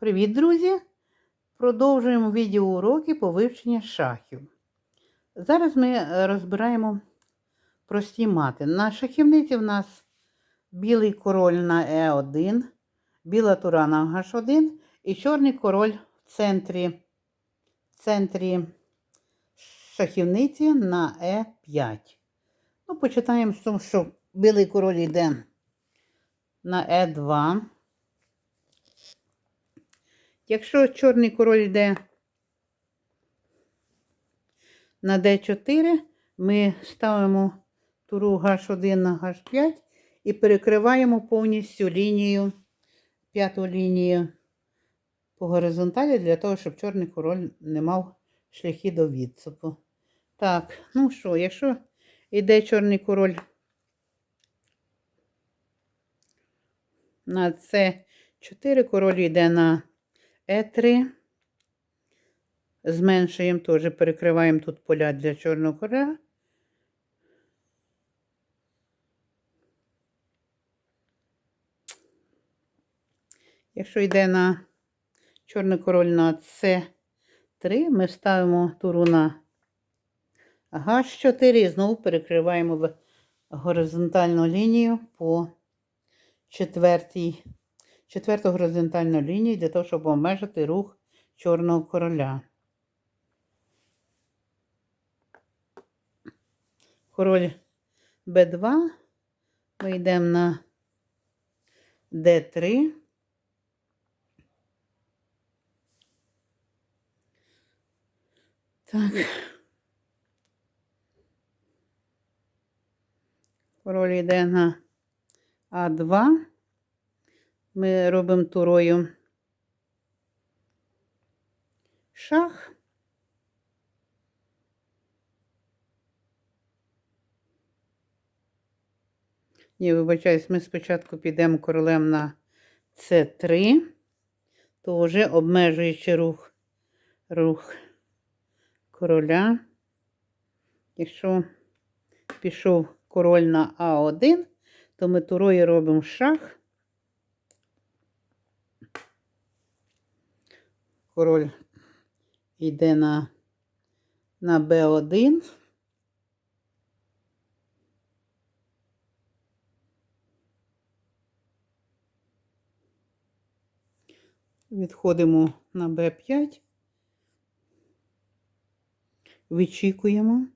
Привіт, друзі! Продовжуємо відеоуроки по вивченню шахів. Зараз ми е, розбираємо прості мати. На шахівниці в нас білий король на Е1, біла тура на H1 і чорний король в центрі, в центрі шахівниці на Е5. Ну, почитаємо з того, що білий король йде на Е2. Якщо чорний король йде на D4, ми ставимо туру H1 на H5 і перекриваємо повністю лінію, п'яту лінію по горизонталі, для того, щоб чорний король не мав шляхи до відступу. Так, ну що, якщо йде чорний король на С4, король йде на Е3. Зменшуємо теж, перекриваємо тут поля для чорного короля. Якщо йде на чорний король на С3, ми ставимо туру на Г4 і знову перекриваємо горизонтальну лінію по четвертій четверту горизонтальну лінію для того, щоб обмежити рух чорного короля. Король Б2. Ми йдемо на Д3. Так. Король йде на А2 ми робимо турою шах. Ні, вибачаюсь, ми спочатку підемо королем на С3, то вже обмежуючи рух, рух короля. Якщо пішов король на А1, то ми турою робимо шах. Король йде на, на Б1. Відходимо на Б5, вичікуємо.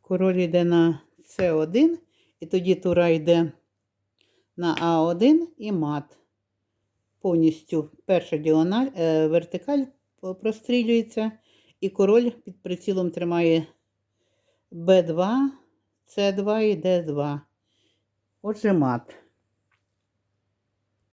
Король йде на С1, і тоді тура йде на А1 і мат повністю перша діональ, е, вертикаль прострілюється, і король під прицілом тримає Б2, С2 і Д2. Отже, мат.